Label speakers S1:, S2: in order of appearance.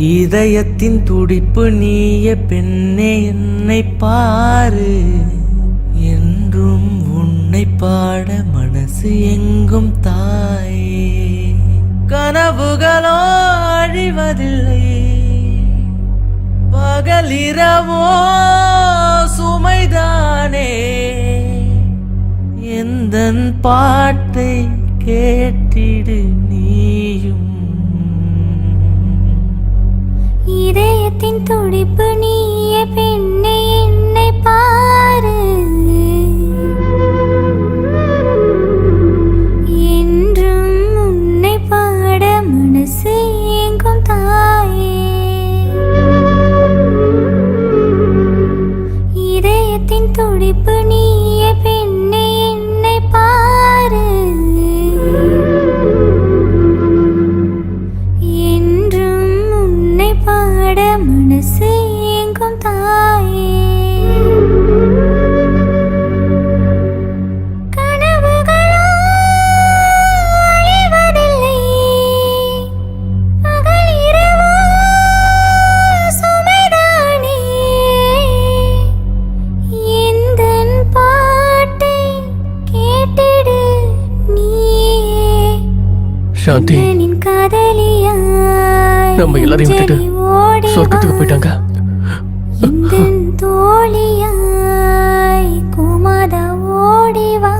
S1: இதயத்தின் துடிப்பு நீய பெண்ணே என்னை பாரு. என்றும் உன்னை பாட மனசு எங்கும் தாயே. கனவுகளோ அழிவதில்லை. பகலிரவோ சுமைதானே. எந்த பாட்டை கேட்டிடு.
S2: என் துடிப்பு நீய பெண்ணே என்னை பாரு. என்றும் உன்னை பாட மனசு எங்கும் தாயே. இதயத்தின் துடிப்பு நீய பெண்ணே கேட்டிடு நீயே.
S3: சாந்தி. நம்ம எல்லாரையும் விட்டுட்டு சொர்க்கத்துக்கு. போயிட்டாங்க.
S2: தோழியாய் குமத ஓடிவா?